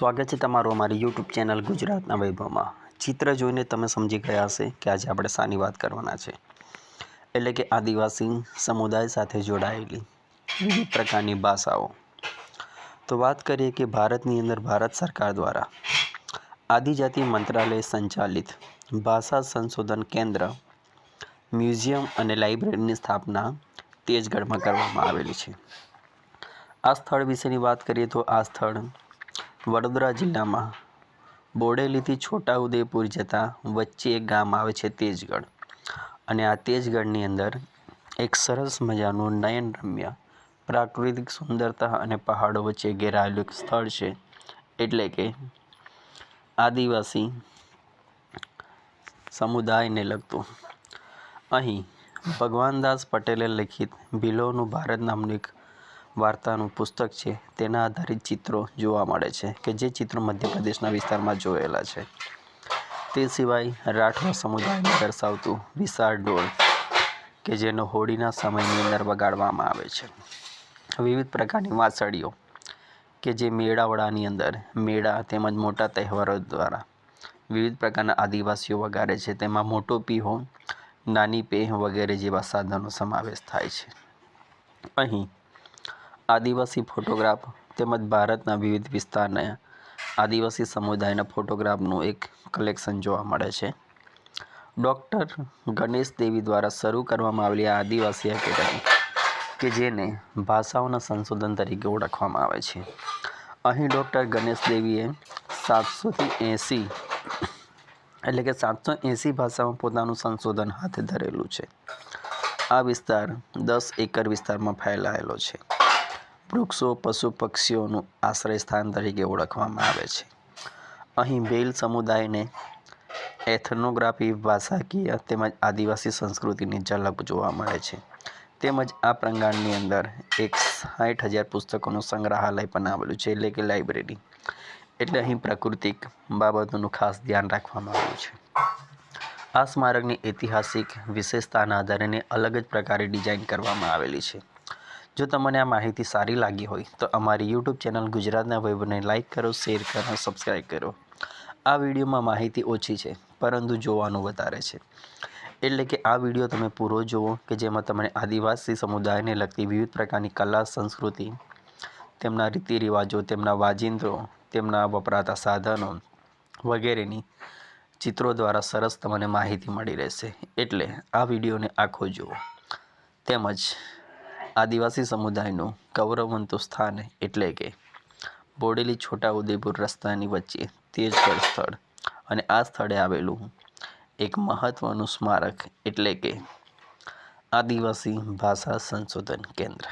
સ્વાગત છે તમારું અમારી યુટ્યુબ ચેનલ ગુજરાતના વૈભવમાં. ચિત્ર જોઈને તમે સમજી ગયા હશે કે આજે આપણે શાની વાત કરવાના છે. એટલે કે આદિવાસી સમુદાય સાથે જોડાયેલી વિવિધ પ્રકારની ભાષાઓ. તો વાત કરીએ કે ભારતની અંદર ભારત સરકાર દ્વારા આદિજાતિ મંત્રાલય સંચાલિત ભાષા સંશોધન કેન્દ્ર, મ્યુઝિયમ અને લાઇબ્રેરીની સ્થાપના તેજગઢમાં કરવામાં આવેલી છે. આ સ્થળ વિશેની વાત કરીએ તો આ સ્થળ વડોદરા જિલ્લામાં બોડેલીથી છોટાઉદેપુર જતાં વચ્ચે એક ગામ આવે છે તેજગઢ. અને આ તેજગઢની અંદર એક સરસ મજાનું નયનરમ્ય પ્રાકૃતિક સુંદરતા અને પહાડો વચ્ચે ઘેરાયેલું એક સ્થળ છે. એટલે કે આદિવાસી સમુદાયને લગતું. અહીં ભગવાનદાસ પટેલે લિખિત ભીલોનું ભારત નામનું એક વાર્તાનું પુસ્તક છે, તેના આધારિત ચિત્રો જોવા મળે છે, કે જે ચિત્રો મધ્યપ્રદેશના વિસ્તારમાં જોયેલા છે. તે સિવાય રાઠવા સમુદાયને દર્શાવતું વિશાળ ડોળ, કે જેનો હોળીના સમયની અંદર વગાડવામાં આવે છે. વિવિધ પ્રકારની વાંસળીઓ, કે જે મેળાવડાની અંદર, મેળા તેમજ મોટા તહેવારો દ્વારા વિવિધ પ્રકારના આદિવાસીઓ વગાડે છે. તેમાં મોટો પીહો, નાની પેહ વગેરે જેવા સાધનો સમાવેશ થાય છે. અહીં આદિવાસી ફોટોગ્રાફ તેમજ ભારતના વિવિધ વિસ્તારના આદિવાસી સમુદાયના ફોટોગ્રાફનું એક કલેક્શન જોવા મળે છે. ડૉક્ટર ગણેશ દેવી દ્વારા શરૂ કરવામાં આવેલી આ આદિવાસી એકેડમી, કે જેને ભાષાઓના સંશોધન તરીકે ઓળખવામાં આવે છે. અહીં ડૉક્ટર ગણેશ દેવીએ સાતસોથી એંસી એટલે કે સાતસો એંસી ભાષામાં પોતાનું સંશોધન હાથ ધરેલું છે. આ વિસ્તાર દસ એકર વિસ્તારમાં ફેલાયેલો છે. વૃક્ષો, પશુ, પક્ષીઓનું આશ્રય સ્થાન તરીકે ઓળખવામાં આવે છે. અહીં ભેલ સમુદાયને એથનોગ્રાફી ભાષાકીય તેમજ આદિવાસી સંસ્કૃતિની ઝલક જોવા મળે છે. તેમજ આ પ્રંગાણની અંદર એક સાઠ હજાર પુસ્તકોનું સંગ્રહાલય પણ આવેલું છે, એટલે કે લાઇબ્રેરી. એટલે અહીં પ્રાકૃતિક બાબતોનું ખાસ ધ્યાન રાખવામાં આવ્યું છે. આ સ્મારકની ઐતિહાસિક વિશેષતાના આધારે અલગ જ પ્રકારે ડિઝાઇન કરવામાં આવેલી છે. જો તમને આ માહિતી સારી લાગી હોય, તો અમારી યુટ્યુબ ચેનલ ગુજરાતના વૈભવને લાઇક કરો, શેર કરો સબસ્ક્રાઈબ કરો. આ વિડીયોમાં માહિતી ઓછી છે, પરંતુ જોવાનું વધારે છે. એટલે કે આ વીડિયો તમે પૂરો જુઓ કે જેમાં તમને આદિવાસી સમુદાયને લગતી વિવિધ પ્રકારની કલા, સંસ્કૃતિ, તેમના રીતિ રિવાજો તેમના વાજિંત્રો, તેમના વપરાતા સાધનો વગેરેની ચિત્રો દ્વારા સરસ તમને માહિતી મળી રહેશે. એટલે આ વિડીયોને આખો જુઓ. તેમજ આદિવાસી સમુદાયનું ગૌરવવંતું સ્થાન એટલે કે બોડેલી છોટા ઉદેપુર રસ્તાની વચ્ચે તેજગઢ સ્થળ. અને આ સ્થળે આવેલું એક મહત્ત્વનું સ્મારક એટલે કે આદિવાસી ભાષા સંશોધન કેન્દ્ર.